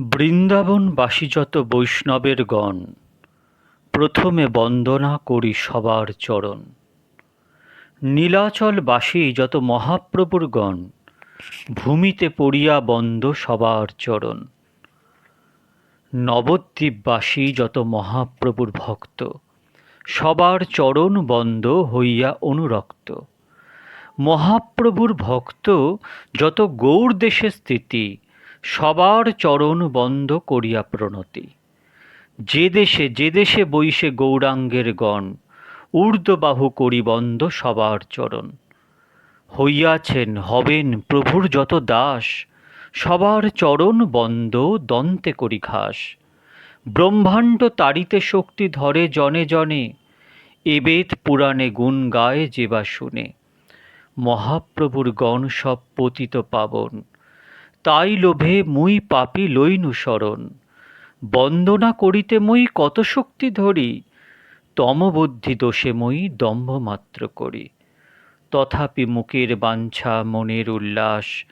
বৃন্দাবনবাসী যত বৈষ্ণবের গণ, প্রথমে বন্দনা করি সবার চরণ। নীলাচলবাসী যত মহাপ্রভুর গণ, ভূমিতে পড়িয়া বন্দ সবার চরণ। নবদ্বীপবাসী যত মহাপ্রভুর ভক্ত, সবার চরণ বন্ধ হইয়া অনুরক্ত। মহাপ্রভুর ভক্ত যত গৌর দেশে স্থিতি সবার চরণ বন্ধ করিয়া প্রণতি। যে দেশে যে দেশে বইসে গৌরাঙ্গের গণ, ঊর্ধ্ববাহু করি বন্ধ সবার চরণ। হইয়াছেন, হবেন প্রভুর যত দাস, সবার চরণ বন্ধ দন্তে করি ঘাস। ব্রহ্মাণ্ড তারিতে শক্তি ধরে জনে জনে এবেদ পুরাণে গুণ গায়ে যেবা শুনে। মহাপ্রভুর গণ সব পতিত পাবন। তাই লোভে মুই পাপি লইনু শরণ। বন্দনা করিতে মুই কত শক্তি ধরি, তমবুদ্ধি দোষে মই দম্ভ মাত্র করি। তথাপি মুখের বাঞ্ছা, মনের উল্লাস,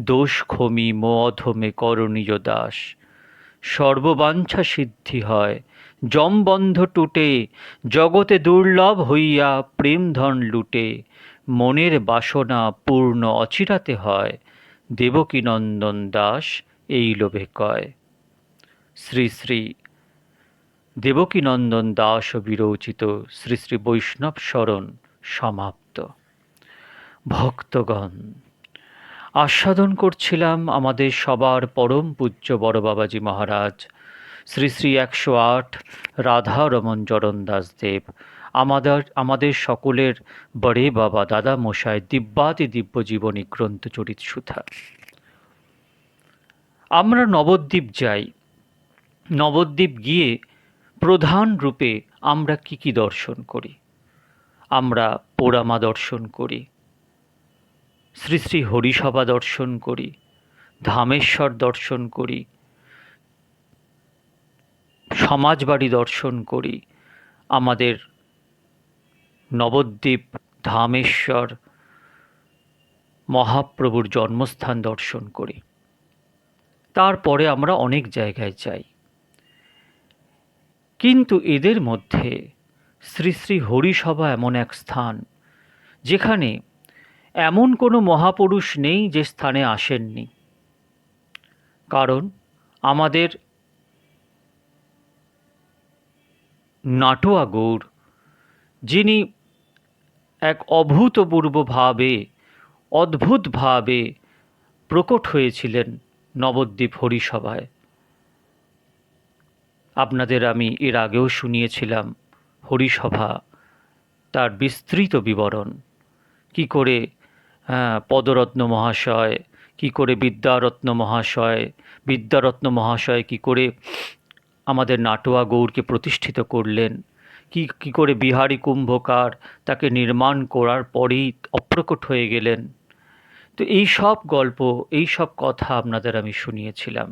দোষ ক্ষমি মধমে করণীয় দাস। সর্ববাঞ্ছা সিদ্ধি হয় জমবন্ধ টুটে, জগতে দুর্লভ হইয়া প্রেমধন লুটে। মনের বাসনা পূর্ণ অচিরাতে হয় দেবকীনন্দন দাস এই লোভে কয়। শ্রী শ্রী দেবকীনন্দন দাস বিরচিত শ্রী শ্রী বৈষ্ণব শরণ সমাপ্ত। ভক্তগণ, আস্বাদন করছিলাম আমাদের সবার পরম পূজ্য বড় বাবাজি মহারাজ। শ্রী শ্রী একশো আট রাধা রমন চরণ দাসদেব আমাদের আমাদের সকলের বড়ে বাবা, দাদা মশাই, দিব্যাতি দিব্য জীবনী গ্রন্থ চরিত সুধা আমরা নবদ্বীপ যাই। নবদ্বীপ গিয়ে প্রধান রূপে আমরা কি কি দর্শন করি? আমরা পোড়ামা দর্শন করি। শ্রী শ্রী হরিসভা দর্শন করি। ধামেশ্বর দর্শন করি। সমাজবাড়ি দর্শন করি। আমাদের নবদ্বীপ, ধামেশ্বর মহাপ্রভুর জন্মস্থান দর্শন করি। তারপরে আমরা অনেক জায়গায় যাই। কিন্তু এদের মধ্যে শ্রী শ্রী হরিসভা এমন এক স্থান, যেখানে এমন কোনো মহাপুরুষ নেই যে স্থানে আসেননি। কারণ আমাদের নাটোয়া গৌড়, যিনি এক অভূতপূর্বভাবে অদ্ভুতভাবে প্রকট হয়েছিলেন নবদ্বীপ হরিসভায়। আপনাদের আমি এর আগেও শুনিয়েছিলাম, হরিসভা তার বিস্তৃত বিবরণ। কি করে পদরত্ন মহাশয়, কি করে বিদ্যারত্ন মহাশয় বিদ্যারত্ন মহাশয় কি করে আমাদের নাটোয়া গৌরকে প্রতিষ্ঠিত করলেন কি কি করে বিহারী কুম্ভকার তাকে নির্মাণ করার পরেই অপ্রকট হয়ে গেলেন। তো এই সব গল্প, এই সব কথা আপনাদের আমি শুনিয়েছিলাম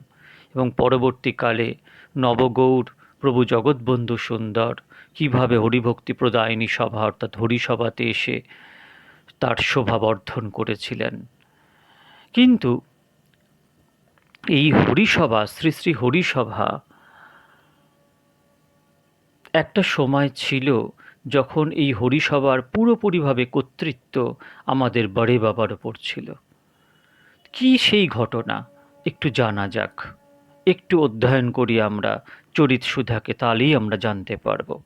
এবং পরবর্তীকালে নবগৌর, প্রভু জগৎবন্ধু সুন্দর কীভাবে হরিভক্তি প্রদায়নী সভা অর্থাৎ হরিসভাতে এসে তার শোভাবর্ধন করেছিলেন। কিন্তু এই হরিসভা, শ্রী শ্রী হরিসভা একটা সময় ছিল যখন এই হরিসভার পুরোপুরিভাবে কর্তৃত্ব আমাদের বড়ে বাবার ওপর ছিল। কি সেই ঘটনা? একটু জানা যাক। একটু অধ্যয়ন করি আমরা, চরিত সুধাকে তাহলেই আমরা জানতে পারব।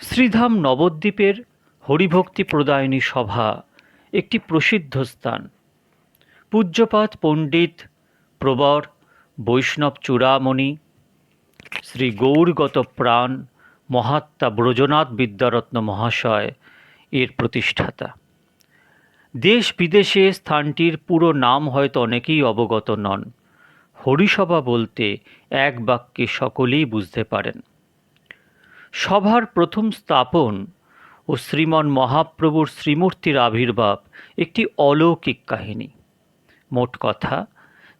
শ্রীধাম নবদ্বীপের হরিভক্তি প্রদায়নী সভা একটি প্রসিদ্ধ স্থান। পূজ্যপাত পণ্ডিত প্রবর বৈষ্ণব চূড়ামণি শ্রী গৌরগত প্রাণ মহাত্মা ব্রজনাথ বিদ্যারত্ন মহাশয় এর প্রতিষ্ঠাতা। দেশ বিদেশে স্থানটির পুরো নাম হয়তো অনেকেই অবগত নন। হরিসভা বলতে এক বাক্যে সকলেই বুঝতে পারেন। সভার প্রথম স্থাপন ও শ্রীমন মহাপ্রভুর শ্রীমূর্তির আবির্ভাব একটি অলৌকিক কাহিনী। মোট কথা,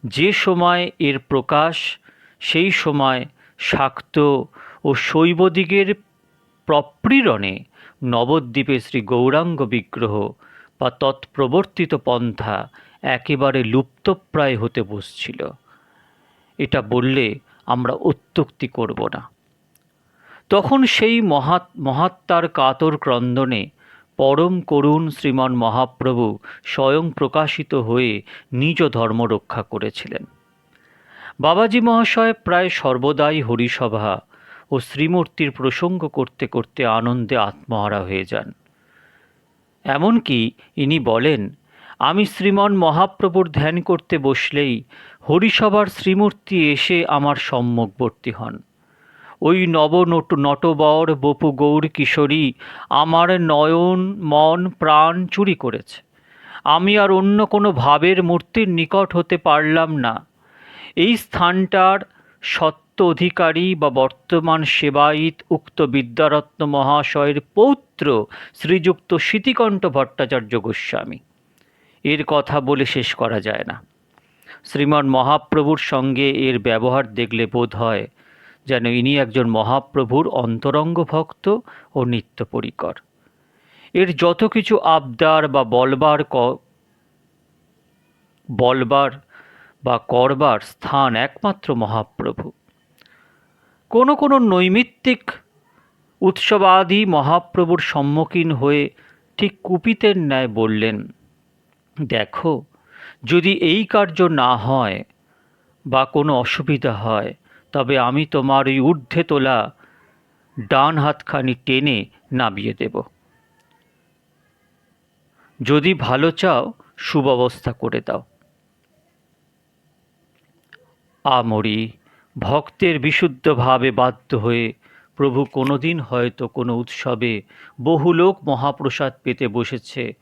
যে সময় এর প্রকাশ, সেই সময় শাক্ত ও শৈবদিগের প্রপ্রীড়নে নবদ্বীপে শ্রী গৌরাঙ্গ বিগ্রহ বা তৎপ্রবর্তিত পন্থা একেবারে লুপ্তপ্রায় হতে বসছিল। এটা বললে আমরা অত্যুক্তি করব না। তখন সেই মহাত, মহাত্মার কাতর ক্রন্দনে পরম করুণ শ্রীমান মহাপ্রভু স্বয়ং প্রকাশিত হয়ে নিজ ধর্ম রক্ষা করেছিলেন। বাবাজি মহাশয় প্রায় সর্বদাই হরিসভা ও শ্রীমূর্তির প্রসঙ্গ করতে করতে আনন্দে আত্মহারা হয়ে যান। এমনকি ইনি বলেন, আমি শ্রীমন মহাপ্রভুর ধ্যান করতে বসলেই হরিসভার শ্রীমূর্তি এসে আমার সম্মুখবর্তী হন। ওই নব নট, নটবর, বপু গৌর কিশোরী আমার নয়ন, মন, প্রাণ চুরি করেছে। আমি আর অন্য কোনো ভাবের মূর্তির নিকট হতে পারলাম না। এই স্থানটার সত্য অধিকারী বা বর্তমান সেবায়িত উক্ত বিদ্যারত্ন মহাশয়ের পৌত্র শ্রীযুক্ত স্মৃতিকণ্ঠ ভট্টাচার্য গোস্বামী। এর কথা বলে শেষ করা যায় না। শ্রীমান মহাপ্রভুর সঙ্গে এর ব্যবহার দেখলে বোধ হয় যেন ইনি একজন মহাপ্রভুর অন্তরঙ্গ ভক্ত ও নিত্য পরিকর এর যত কিছু আবদার বা বলবার ক বলবার বা করবার স্থান একমাত্র মহাপ্রভু। কোনো কোনো নৈমিত্তিক উৎসবাদি মহাপ্রভুর সম্মুখীন হয়ে ঠিক কুপিতের ন্যায় বললেন, দেখো, যদি এই কার্য না হয় বা কোনো অসুবিধা হয়, তবে আমি তোমার ওই ঊর্ধ্বে তোলা ডান হাতখানি টেনে নামিয়ে দেব। যদি ভালো চাও, সুব্যবস্থা করে দাও। আমরি, ভক্তের বিশুদ্ধভাবে বাধ্য হয়ে প্রভু কোনোদিন হয়তো কোনো উৎসবে বহু লোক মহাপ্রসাদ পেতে বসেছে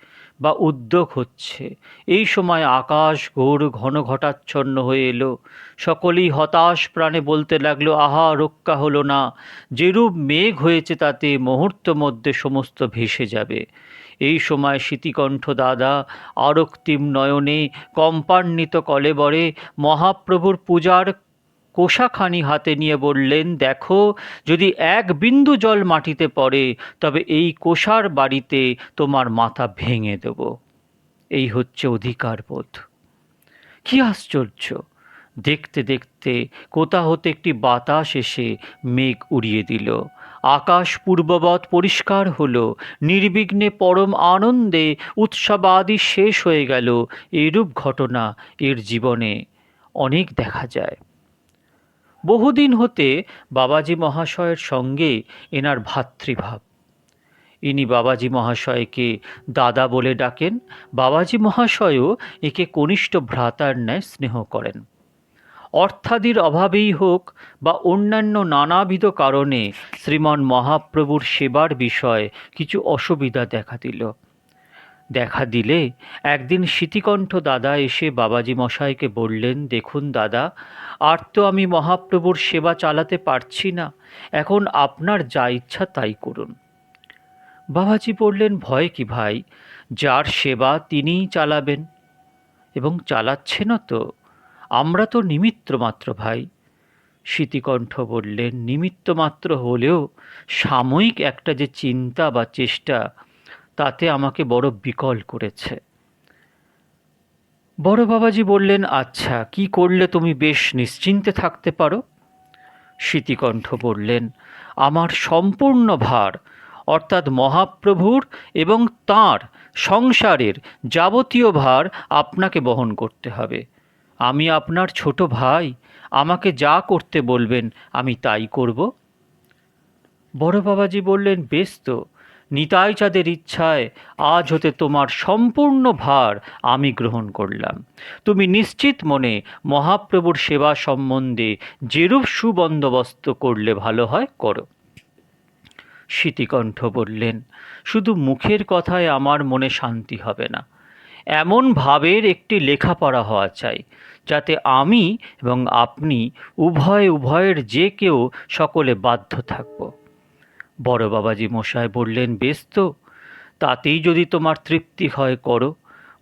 বা উদ্যোগ হচ্ছে। এই সময় আকাশ ঘোর ঘন ঘটাচ্ছন্ন হয়ে এলো। সকলেই হতাশ প্রাণে বলতে লাগল, আহা, রক্ষা হলো না। যেরূপ মেঘ হয়েছে তাতে মুহূর্ত মধ্যে সমস্ত ভেসে যাবে। এই সময় স্মৃতিকণ্ঠ দাদা, আরক্তিম নয়নে কম্পান্বিত কলেবরে মহাপ্রভুর পূজার কোষাখানি হাতে নিয়ে বললেন, দেখো, যদি এক বিন্দু জল মাটিতে পড়ে, তবে এই কোষার বাড়িতে তোমার মাথা ভেঙে দেব। এই হচ্ছে অধিকার বোধ। কি আশ্চর্য! দেখতে দেখতে কোথা হতে একটি বাতাস এসে মেঘ উড়িয়ে দিল। আকাশ পূর্ববৎ পরিষ্কার হলো, নির্বিঘ্নে পরম আনন্দে উৎসবাদি শেষ হয়ে গেল এরূপ ঘটনা এর জীবনে। অনেক দেখা যায়। বহুদিন হতে বাবাজি মহাশয়ের সঙ্গে এনার ভাতৃভাব। ইনি বাবাজি মহাশয়কে দাদা বলে ডাকেন, বাবাজি মহাশয়ও একে কনিষ্ঠ ভ্রাতার ন্যায় স্নেহ করেন। অর্থাদির অভাবেই হোক বা অন্যান্য নানাবিধ কারণে শ্রীমান মহাপ্রভুর সেবার বিষয়ে কিছু অসুবিধা দেখা দিল। দেখা দিলে একদিন স্মৃতিকণ্ঠ দাদা এসে বাবাজি মশাইকে বললেন, দেখুন দাদা, আর তো আমি মহাপ্রভুর সেবা চালাতে পারছি না। এখন আপনার যা ইচ্ছা তাই করুন। বাবাজি বললেন, ভয় কি ভাই? যার সেবা তিনিই চালাবেন। এবং চালাচ্ছেনও তো। আমরা তো নিমিত্ত মাত্র ভাই। স্মৃতিকণ্ঠ বললেন, নিমিত্ত মাত্র হলেও সাময়িক একটা যে চিন্তা বা চেষ্টা, তাতে আমাকে বড় বিকল করেছে। বড় বাবাজি বললেন আচ্ছা কি করলে তুমি বেশ নিশ্চিন্তে থাকতে পারো? স্মৃতিকণ্ঠ বললেন, আমার সম্পূর্ণ ভার, অর্থাৎ মহাপ্রভুর এবং তাঁর সংসারের যাবতীয় ভার আপনাকে বহন করতে হবে। আমি আপনার ছোট ভাই, আমাকে যা করতে বলবেন, আমি তাই করব। বড় বাবাজি বললেন, বেশ তো, নিতাই চাঁদের ইচ্ছায় আজ হতে তোমার সম্পূর্ণ ভার আমি গ্রহণ করলাম। তুমি নিশ্চিত মনে মহাপ্রভুর সেবা সম্বন্ধে যেরূপ সুবন্দোবস্ত করলে ভালো হয়, করো। স্মৃতিকণ্ঠ বললেন, শুধু মুখের কথায় আমার মনে শান্তি হবে না। এমন ভাবের একটি লেখাপড়া হওয়া চাই, যাতে আমি এবং আপনি উভয় উভয়ের যে কেউ সকলে বাধ্য থাকব। বড় বাবাজি মশাই বললেন, বেশ তো, তাতেই যদি তোমার তৃপ্তি হয় করো।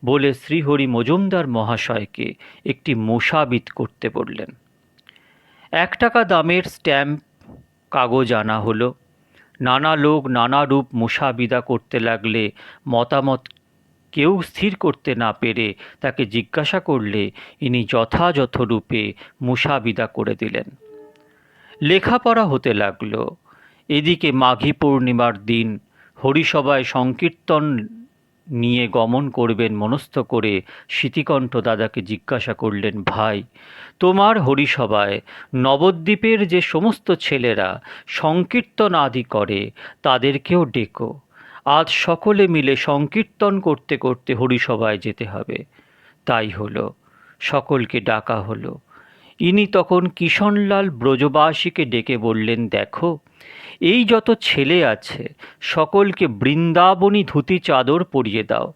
বলে শ্রীহরি মজুমদার মহাশয়কে একটি মশাবিদ করতে বললেন। এক টাকা দামের স্ট্যাম্প কাগজ আনা হলো। নানা লোক নানা রূপ মশাবিদা করতে লাগলে মতামত কেউ স্থির করতে না পেরে তাকে জিজ্ঞাসা করলে ইনি যথাযথ রূপে মুসাবিদা করে দিলেন। লেখাপড়া হতে লাগল। এদিকে মাঘী পূর্ণিমার দিন হরিসভায় সংকীর্তন নিয়ে গমন করবেন মনস্থ করে স্মৃতিকণ্ঠ দাদাকে জিজ্ঞাসা করলেন, ভাই, তোমার হরিসভায় নবদ্বীপের যে সমস্ত ছেলেরা সংকীর্তন আদি করে তাদেরকেও ডেকো। আজ সকলে মিলে সংকীর্তন করতে করতে হরিসভায় যেতে হবে। তাই হলো, সকলকে ডাকা হলো। ইনি তখন কিষণলাল ব্রজবাসীকে ডেকে বললেন, দেখো, এই যত ছেলে আছে, সকলকে বৃন্দাবনী ধুতি চাদর পরিয়ে দাও।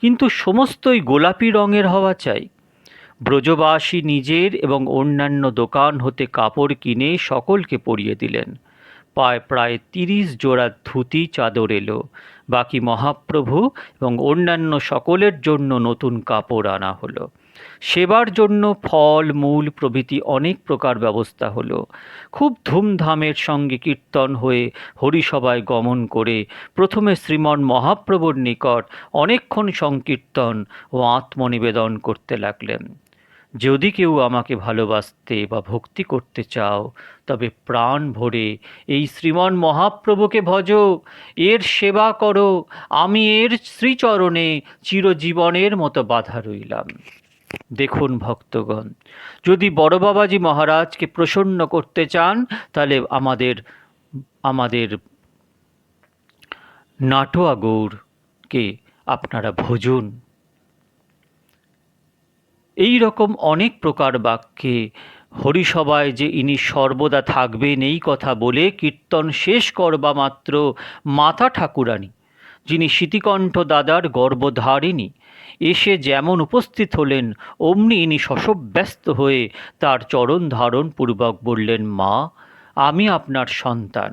কিন্তু সমস্তই গোলাপি রঙের হওয়া চাই। ব্রজবাসী নিজের এবং অন্যান্য দোকান হতে কাপড় কিনে সকলকে পরিয়ে দিলেন। প্রায় প্রায় তিরিশ জোড়া ধুতি চাদর এলো। বাকি মহাপ্রভু এবং অন্যান্য সকলের জন্য নতুন কাপড় আনা হলো। সেবার জন্য ফল, মূল প্রভৃতি অনেক প্রকার ব্যবস্থা হলো। খুব ধুমধামের সঙ্গে কীর্তন হয়ে হরিসভায় গমন করে প্রথমে শ্রীমন মহাপ্রভুর নিকট অনেকক্ষণ সংকীর্তন ও আত্মনিবেদন করতে লাগলেন। যদি কেউ আমাকে ভালোবাসতে বা ভক্তি করতে চাও, তবে প্রাণ ভরে এই শ্রীমন মহাপ্রভুকে ভজ, এর সেবা করো, আমি এর শ্রীচরণে চিরজীবনের মতো বাধা রইলাম। দেখুন ভক্তগণ, যদি বড় বাবাজি মহারাজকে প্রসন্ন করতে চান, তাহলে আমাদের আমাদের নাটোয়া গৌরকে আপনারা ভজুন এই রকম অনেক প্রকার বাক্যে হরিসভায় যে ইনি সর্বদা থাকবেন এই কথা বলে কীর্তন শেষ করবা মাত্র মাতা ঠাকুরানী, যিনি স্মৃতিকণ্ঠ দাদার গর্ভধারিণী। এসে যেমন উপস্থিত হলেন, অমনি ইনি শশব্যস্ত হয়ে তার চরণ ধারণ পূর্বক বললেন, মা, আমি আপনার সন্তান।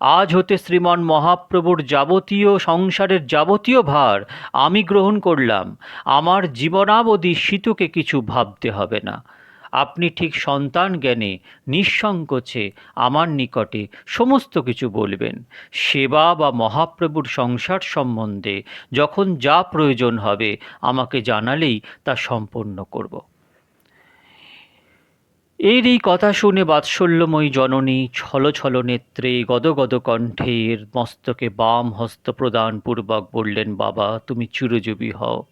আজ হতে শ্রীমান মহাপ্রভুর যাবতীয় সংসারের যাবতীয় ভার আমি গ্রহণ করলাম। আমার জীবনাবধি শীতকে কিছু ভাবতে হবে না। আপনি ঠিক সন্তান জ্ঞানে নিঃসংকোচে আমার নিকটে সমস্ত কিছু বলবেন। সেবা বা মহাপ্রভুর সংসার সম্বন্ধে যখন যা প্রয়োজন হবে আমাকে জানালেই তা সম্পন্ন করব। এর এই কথা শুনে বাৎসল্যময়ী জননী ছল ছল নেত্রে গদগদ কণ্ঠের মস্তকে বাম হস্ত প্রদান পূর্বক বললেন, বাবা, তুমি চিরজীবী হও।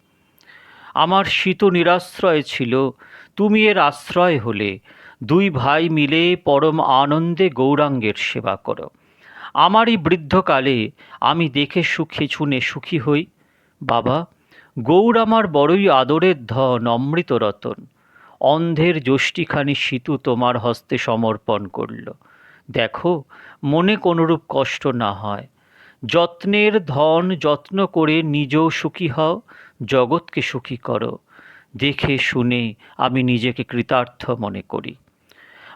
আমার শীত নিরাশ্রয় ছিল, তুমি এর আশ্রয় হলে। দুই ভাই মিলে পরম আনন্দে গৌরাঙ্গের সেবা করো। আমার এই বৃদ্ধকালে আমি দেখে সুখে শুনে সুখী হই। বাবা, গৌর আমার বড়ই আদরের ধন অমৃত রতন অন্ধের যষ্টিখানি সিতু তোমার হস্তে সমর্পণ করল। দেখো, মনে কোনরূপ কষ্ট না হয়। যত্নের ধন যত্ন করে নিজেও সুখী হও, জগৎকে সুখী করো। দেখে শুনে আমি নিজেকে কৃতার্থ মনে করি।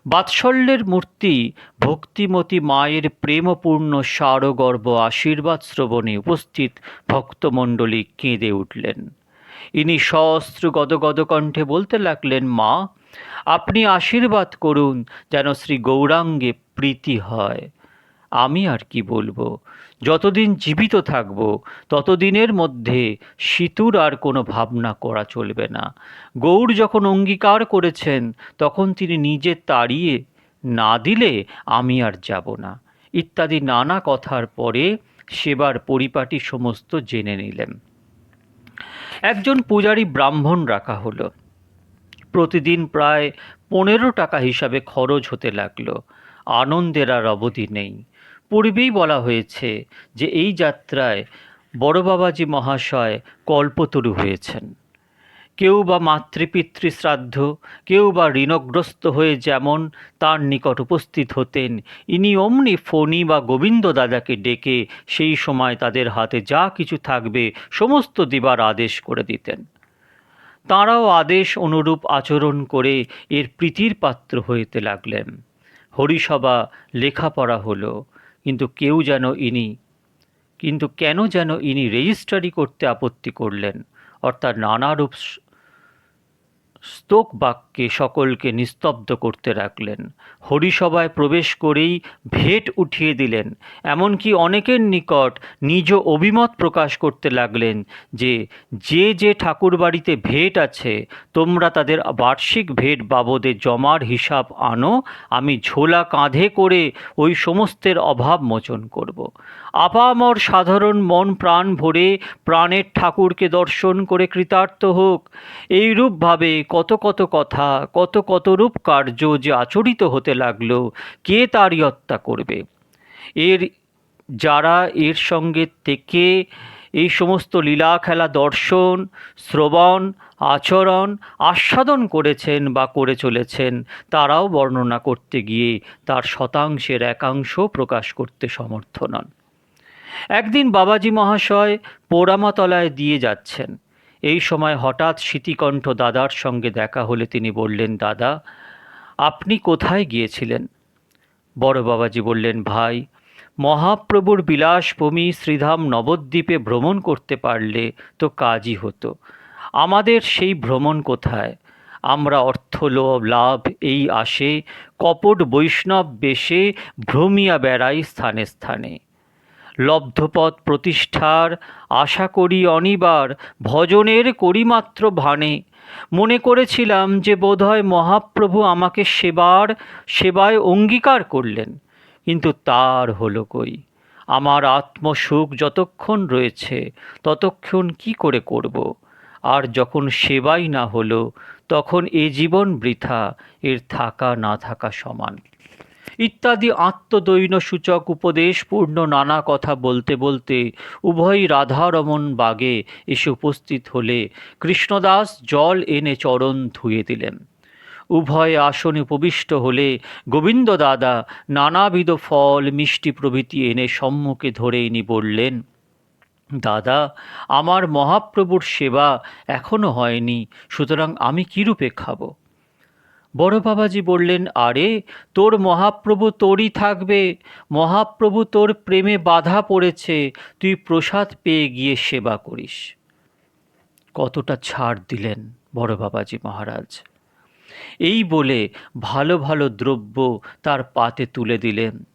বাৎসল্যের মূর্তি ভক্তিমতী মায়ের প্রেমপূর্ণ সারগর্ব আশীর্বাদ শ্রবণে উপস্থিত ভক্তমণ্ডলী কেঁদে উঠলেন। ইনি সহস্র গদগদ কণ্ঠে বলতে লাগলেন, মা, আপনি আশীর্বাদ করুন যেন শ্রী গৌরাঙ্গে প্রীতি হয়। আমি আর কি বলব? যতদিন জীবিত থাকব, ততদিনের মধ্যে সিতুর আর কোনো ভাবনা করা চলবে না। গৌর যখন অঙ্গীকার করেছেন, তখন তিনি নিজে তাড়িয়ে না দিলে আমি আর যাব না। ইত্যাদি নানা কথার পরে সেবার পরিপাটি সমস্ত জেনে নিলেন। একজন পূজারী ব্রাহ্মণ রাখা হলো। প্রতিদিন প্রায় পনেরো টাকা হিসাবে খরচ হতে লাগল। আনন্দের আর অবধি নেই। পূর্বেই বলা হয়েছে যে, এই যাত্রায় বড়বাবাজি মহাশয় কল্পতরু হয়েছেন। কেউ বা মাতৃপিতৃ শ্রাদ্ধ, কেউ বা ঋণগ্রস্ত হয়ে যেমন তার নিকট উপস্থিত হতেন, ইনি অমনি ফণি বা গোবিন্দ দাদাকে ডেকে সেই সময় তাদের হাতে যা কিছু থাকবে সমস্ত দিবার আদেশ করে দিতেন। তাঁরাও আদেশ অনুরূপ আচরণ করে এর প্রীতির পাত্র হইতে লাগলেন। হরিসভা লেখাপড়া হলো, কিন্তু কেউ যেন ইনি, কিন্তু কেন যেন ইনি রেজিস্ট্রারি করতে আপত্তি করলেন। অর্থাৎ নানারূপ স- তোক বাক্যে সকলকে নিস্তব্ধ করতে রাখলেন হরিসভায় প্রবেশ করেই ভেট উঠিয়ে দিলেন এমনকি অনেকের নিকট নিজ অভিমত প্রকাশ করতে লাগলেন যে যে যে ঠাকুর বাড়িতে ভেট আছে, তোমরা তাদের বার্ষিক ভেট বাবদে জমার হিসাব আনো, আমি ঝোলা কাঁধে করে ওই সমস্তের অভাব মোচন করব। আপামর সাধারণ মন প্রাণ ভরে প্রাণের ঠাকুরকে দর্শন করে কৃতার্থ হোক। এইরূপভাবে কত কত কথা, কত কত রূপ কার্য যে আচরিত হতে লাগল, কে তার ইয়ত্তা করবে? এর যারা এর সঙ্গে থেকে এই সমস্ত লীলা খেলা দর্শন, শ্রবণ, আচরণ, আস্বাদন করেছেন বা করে চলেছেন, তারাও বর্ণনা করতে গিয়ে তার শতাংশের একাংশ প্রকাশ করতে সমর্থ নন। একদিন বাবাজি মহাশয় পোড়ামাতলায় দিয়ে যাচ্ছেন। এই সময় হঠাৎ স্মৃতিকণ্ঠ দাদার সঙ্গে দেখা হলে তিনি বললেন, দাদা, আপনি কোথায় গিয়েছিলেন? বড় বাবাজি বললেন, ভাই, মহাপ্রভুর বিলাসভূমি শ্রীধাম নবদ্বীপে ভ্রমণ করতে পারলে তো কাজই হতো। আমাদের সেই ভ্রমণ কোথায়? আমরা অর্থ, লোভ, লাভ, এই আসে কপট বৈষ্ণব বেশে ভ্রমিয়া বেড়াই স্থানে স্থানে। লব্ধপথ প্রতিষ্ঠার আশা করি অনিবার ভজনের করিমাত্র ভানে। মনে করেছিলাম যে বোধহয় মহাপ্রভু আমাকে সেবার, সেবায় অঙ্গীকার করলেন, কিন্তু তার হলো কই? আমার আত্মসুখ যতক্ষণ রয়েছে, ততক্ষণ কি করে করব? আর যখন সেবাই না হলো, তখন এ জীবন বৃথা, এর থাকা না থাকা সমান। ইত্যাদি আত্মদৈন সূচক উপদেশপূর্ণ নানা কথা বলতে বলতে উভয়ই রাধারমন বাগে এসে উপস্থিত হলে কৃষ্ণদাস জল এনে চরণ ধুয়ে দিলেন। উভয় আসনে উপবিষ্ট হলে গোবিন্দ দাদা নানাবিধ ফল মিষ্টি প্রভৃতি এনে সম্মুখে ধরে ইনি বললেন, দাদা, আমার মহাপ্রভুর সেবা এখনও হয়নি, সুতরাং আমি কীরূপে খাব? বড় বাবাজি বললেন, আরে, তোর মহাপ্রভু তোরই থাকবে। মহাপ্রভু তোর প্রেমে বাধা পড়েছে। তুই প্রসাদ পেয়ে গিয়ে সেবা করিস। কতটা ছাড় দিলেন বড় বাবাজি মহারাজ। এই বলে ভালো ভালো দ্রব্য তার পাতে তুলে দিলেন।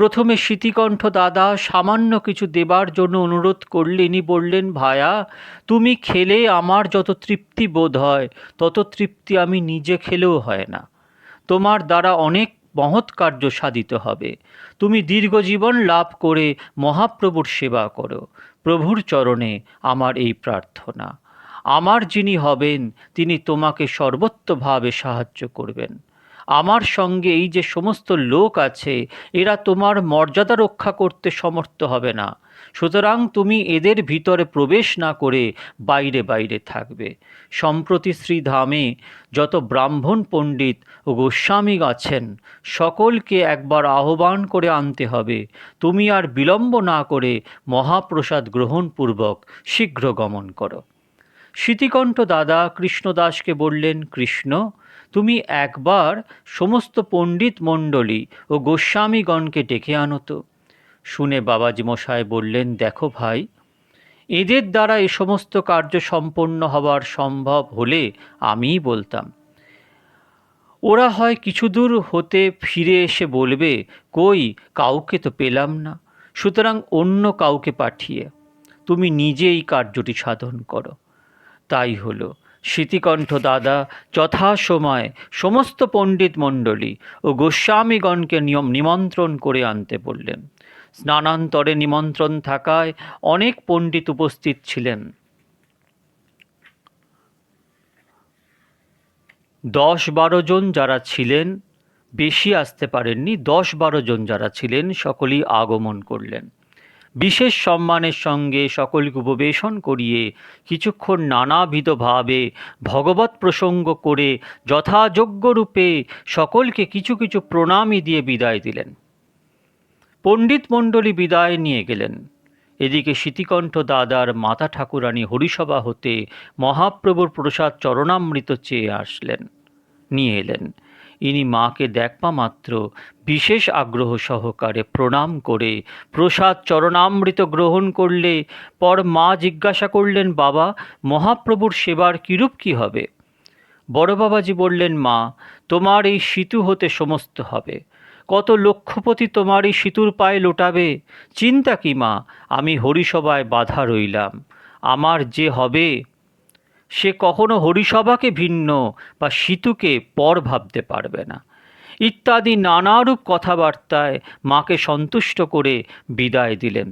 প্রথমে স্মৃতিকণ্ঠ দাদা, সামান্য কিছু দেবার জন্য অনুরোধ করলে ইনি বললেন, ভায়া, তুমি খেলে আমার যত তৃপ্তি বোধ হয়, তত তৃপ্তি আমি নিজে খেলেও হয় না। তোমার দ্বারা অনেক মহৎ কার্য সাধিত হবে। তুমি দীর্ঘজীবন লাভ করে মহাপ্রভুর সেবা করো। প্রভুর চরণে আমার এই প্রার্থনা। আমার যিনি হবেন, তিনি তোমাকে সর্বত্রভাবে সাহায্য করবেন। আমার সঙ্গে এই যে সমস্ত লোক আছে, এরা তোমার মর্যাদা রক্ষা করতে সমর্থ হবে না। সুতরাং তুমি এদের ভিতরে প্রবেশ না করে বাইরে বাইরে থাকবে। সম্প্রতি শ্রীধামে যত ব্রাহ্মণ পণ্ডিত ও গোস্বামী আছেন, সকলকে একবার আহ্বান করে আনতে হবে। তুমি আর বিলম্ব না করে মহাপ্রসাদ গ্রহণপূর্বক শীঘ্র গমন করো। স্মৃতিকণ্ঠ দাদা কৃষ্ণদাসকে বললেন, কৃষ্ণ তুমি একবার সমস্ত পণ্ডিত মণ্ডলী ও গোস্বামীগণকে ডেকে আনো তো। শুনে বাবাজি মশাই বললেন, দেখো ভাই, এদের দ্বারা এ সমস্ত কার্য সম্পন্ন হবার সম্ভব হলে আমিই বলতাম। ওরা হয় কিছু দূর হতে ফিরে এসে বলবে, কই, কাউকে তো পেলাম না, সুতরাং অন্য কাউকে পাঠিয়ে। তুমি নিজেই কার্যটি সাধন করো। তাই হলো। স্মৃতিকণ্ঠ দাদা, যথাসময়ে সমস্ত পণ্ডিত মণ্ডলী ও গোস্বামীগণকে নিয়ম নিমন্ত্রণ করে আনতে বললেন। স্নানান্তরে নিমন্ত্রণ থাকায় অনেক পণ্ডিত উপস্থিত ছিলেন। দশ বারো জন যারা ছিলেন, বেশি আসতে পারেননি দশ বারো জন যারা ছিলেন, সকলেই আগমন করলেন। বিশেষ সম্মানের সঙ্গে সকলকে উপবেশন করিয়ে কিছুক্ষণ নানাবিধভাবে ভগবত প্রসঙ্গ করে যথাযোগ্যরূপে সকলকে কিছু কিছু প্রণামী দিয়ে বিদায় দিলেন। পণ্ডিত মণ্ডলী বিদায় নিয়ে গেলেন। এদিকে স্মৃতিকণ্ঠ দাদার মাতা ঠাকুরানী হরিসভা হতে মহাপ্রভুর প্রসাদ চরণামৃত চেয়ে আসলেন, নিয়ে এলেন। ইনি মাকে দেখবা মাত্র বিশেষ আগ্রহ সহকারে প্রণাম করে প্রসাদ চরণামৃত গ্রহণ করলে পর মা জিজ্ঞাসা করলেন, বাবা, মহাপ্রভুর সেবার কিরূপ কী হবে? বড় বাবাজি বললেন, মা, তোমার এই সিতু হতে সমস্ত হবে। কত লক্ষপতি তোমার এই সিতুর পায়ে লোটাবে। চিন্তা কি মা, আমি হরিসভায় বাধা রইলাম। আমার যে হবে সে কখনো হরিসভাকে ভিন্ন বা সিতুকে পর ভাবতে পারবে না। ইত্যাদি নানারূপ কথাবার্তায় মাকে সন্তুষ্ট করে বিদায় দিলেন।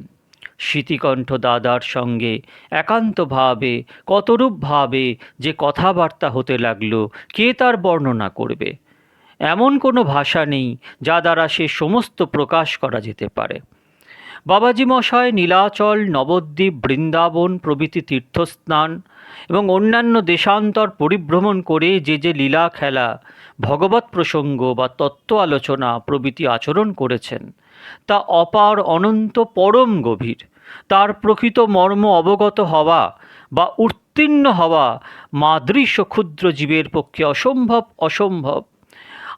স্মৃতিকণ্ঠ দাদার সঙ্গে একান্তভাবে কতরূপভাবে যে কথাবার্তা হতে লাগল, কে তার বর্ণনা করবে? এমন কোনো ভাষা নেই যা দ্বারা সে সমস্ত প্রকাশ করা যেতে পারে। বাবাজি মশাই, নীলাচল, নবদ্বীপ, বৃন্দাবন প্রভৃতি তীর্থস্নান এবং অন্যান্য দেশান্তর পরিভ্রমণ করে যে যে লীলা খেলা ভগবত প্রসঙ্গ বা তত্ত্ব আলোচনা প্রভৃতি আচরণ করেছেন, তা অপার অনন্ত পরম গভীর। তার প্রকৃত মর্ম অবগত হওয়া বা উত্তীর্ণ হওয়া মাদৃশ্য ক্ষুদ্র জীবের পক্ষে অসম্ভব অসম্ভব।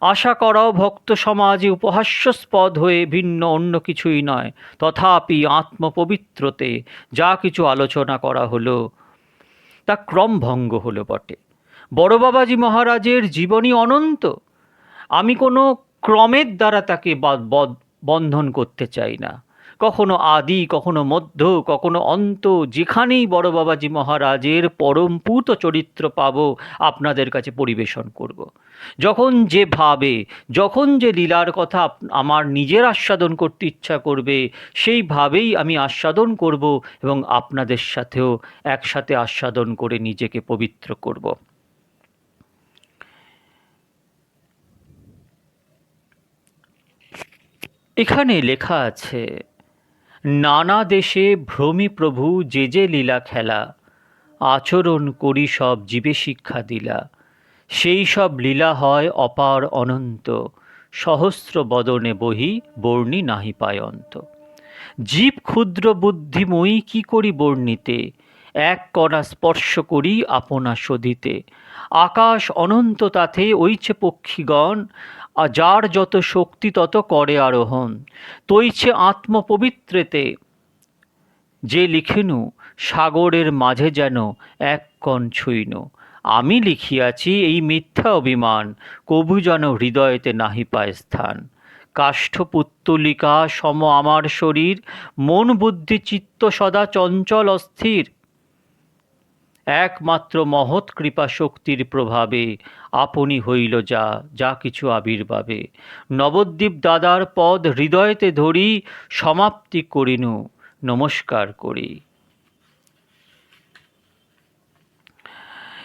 আশা করাও ভক্ত সমাজে উপহাস্যস্পদ হয়ে ভিন্ন অন্য কিছুই নয়। তথাপি আত্মপবিত্রতে যা কিছু আলোচনা করা হলো, তা ক্রমভঙ্গ হলো বটে। বড় বাবাজি মহারাজের জীবনী অনন্ত। আমি কোনো ক্রমের দ্বারা তাকে বন্ধন করতে চাই না। কখনো আদি, কখনো মধ্য, কখনো অন্ত, যেখানেই বড় বাবাজি মহারাজের পরমপুত চরিত্র পাব, আপনাদের কাছে পরিবেশন করব। যখন যে ভাবে, যখন যে লীলার কথা আমার নিজের আস্বাদন করতে ইচ্ছা করবে সেইভাবেই আমি আস্বাদন করব এবং আপনাদের সাথেও একসাথে আস্বাদন করে নিজেকে পবিত্র করব এখানে লেখা আছে নানা দেশে ভ্রমি প্রভু যে যে লীলা খেলা, আচরণ করি সব জীবে শিক্ষা দিলা। সেই সব লীলা হয় অপার অনন্ত, সহস্র বদনে বহি বর্ণি নাহি পায়ন্ত জীব ক্ষুদ্র বুদ্ধিময়ী কি করি বর্ণিতে, এক কণা স্পর্শ করি আপনা সদিতে আকাশ অনন্ত তাতে ওইছে পক্ষীগণ যার যত শক্তি তত করে আরোহণ। তৈছে আত্মপবিত্রেতে, যে লিখেনু, সাগরের মাঝে যেন এক কণ ছুইন। আমি লিখিয়াছি এই মিথ্যা অভিমান, কবু যেন হৃদয়তে নাহি পায় স্থান। কাষ্ঠপুত্তলিকা সম আমার শরীর, মন বুদ্ধি চিত্ত সদা চঞ্চল অস্থির। একমাত্র মহৎ কৃপা শক্তির প্রভাবে আপনি হইল যা যা কিছু আবির্ভাবে। নবদ্বীপ দাদার পদ হৃদয়তে ধরি সমাপ্তি করিনু, নমস্কার করি।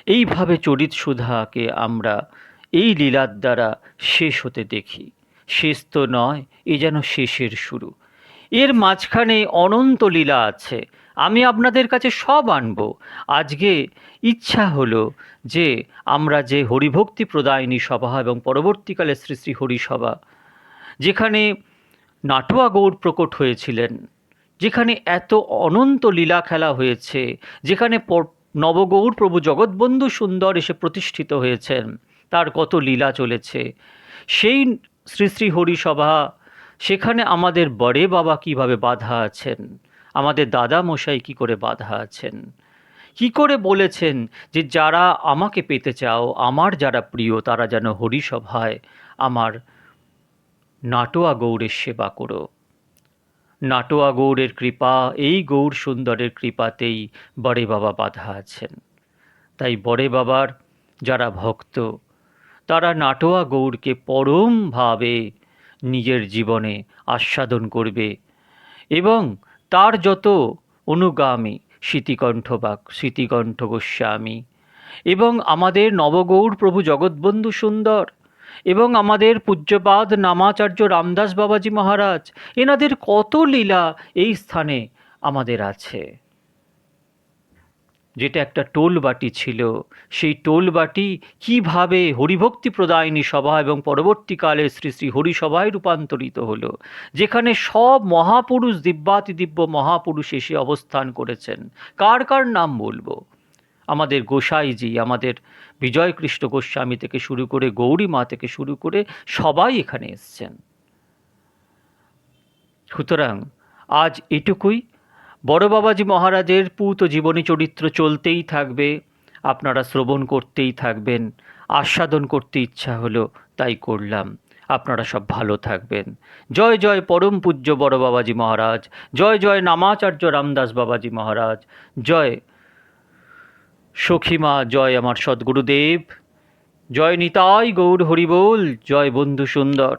এইভাবে চরিত সুধাকে আমরা এই লীলার দ্বারা শেষ হতে দেখি। শেষ তো নয়, এ যেন শেষের শুরু। এর মাঝখানে অনন্ত লীলা আছে। আমি আপনাদের কাছে সব আনব। আজকে ইচ্ছা হলো যে আমরা যে হরিভক্তি প্রদায়নী সভা এবং পরবর্তীকালে শ্রী শ্রী হরিসভা, যেখানে নাটুয়া গৌড় প্রকট হয়েছিলেন, যেখানে এত অনন্ত লীলা খেলা হয়েছে, যেখানে নবগৌর প্রভু জগৎবন্ধু সুন্দর এসে প্রতিষ্ঠিত হয়েছেন, তার কত লীলা চলেছে। সেই শ্রী শ্রী হরিসভা, সেখানে আমাদের বড়ে বাবা কীভাবে বাধা আছেন? আমাদের দাদা মশাই কি করে বাধা আছেন? কি করে বলেছেন যে যারা আমাকে পেতে চাও, আমার যারা প্রিয়, তারা যেন হরিসভায় আমার নাটোয়া গৌড়ের সেবা করো। নাটোয়া গৌড়ের কৃপা, এই গৌর সুন্দরের কৃপাতেই বড়ে বাবা বাধা আছেন। তাই বড়ে বাবার যারা ভক্ত, তারা নাটোয়া গৌড়কে পরমভাবে নিজের জীবনে আস্বাদন করবে এবং তার যত অনুগামী স্মৃতিকণ্ঠ বা স্মৃতিকণ্ঠ গোস্বামী এবং আমাদের নবগৌর প্রভু জগৎবন্ধু সুন্দর এবং আমাদের পূজ্যপাদ নামাচার্য রামদাস বাবাজি মহারাজ, এনাদের কত লীলা এই স্থানে আমাদের আছে। যেটা একটা টোল বাটি ছিল, সেই টোল বাটি কীভাবে হরিভক্তি প্রদায়নী সভা এবং পরবর্তীকালে শ্রী শ্রী হরিসভায় রূপান্তরিত হলো, যেখানে সব মহাপুরুষ দিব্যাতি দিব্য মহাপুরুষ এসে অবস্থান করেছেন। কার কার নাম বলব? আমাদের গোসাইজি, আমাদের বিজয়কৃষ্ণ গোস্বামী থেকে শুরু করে গৌরী মা থেকে শুরু করে সবাই এখানে এসছেন। সুতরাং আজ এটুকুই। বড় বাবাজি মহারাজের পূত জীবনী চরিত্র চলতেই থাকবে, আপনারা শ্রবণ করতেই থাকবেন, আস্বাদন করতে ইচ্ছা হলো তাই করলাম, আপনারা সব ভালো থাকবেন। জয় জয় পরম পূজ্য বড় বাবাজি মহারাজ, জয় জয় নামাচার্য রামদাস বাবাজি মহারাজ, জয় সখীমা, জয় আমার সদ্গুরুদেব, জয় নিতাই গৌর হরিবোল, জয় বন্ধু সুন্দর।